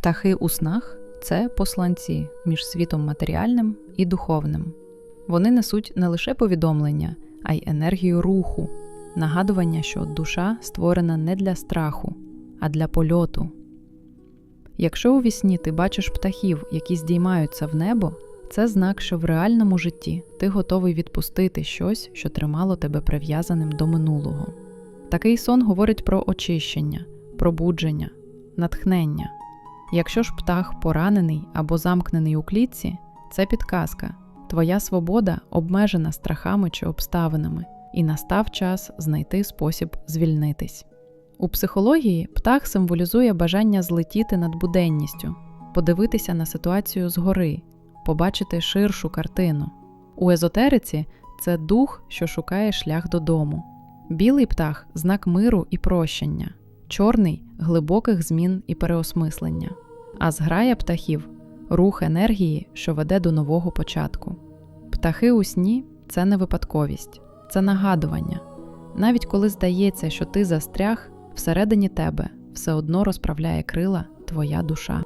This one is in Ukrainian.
Птахи у снах це посланці між світом матеріальним і духовним. Вони несуть не лише повідомлення, а й енергію руху, нагадування, що душа створена не для страху, а для польоту. Якщо у вісні ти бачиш птахів, які здіймаються в небо, це знак, що в реальному житті ти готовий відпустити щось, що тримало тебе прив'язаним до минулого. Такий сон говорить про очищення, пробудження, натхнення. Якщо ж птах поранений або замкнений у клітці, це підказка. Твоя свобода обмежена страхами чи обставинами, і настав час знайти спосіб звільнитись. У психології птах символізує бажання злетіти над буденністю, подивитися на ситуацію згори, побачити ширшу картину. У езотериці це дух, що шукає шлях додому. Білий птах знак миру і прощення, чорний глибоких змін і переосмислення, а зграя птахів рух енергії, що веде до нового початку. Птахи у сні це не випадковість, це нагадування. Навіть коли здається, що ти застряг, всередині тебе все одно розправляє крила твоя душа.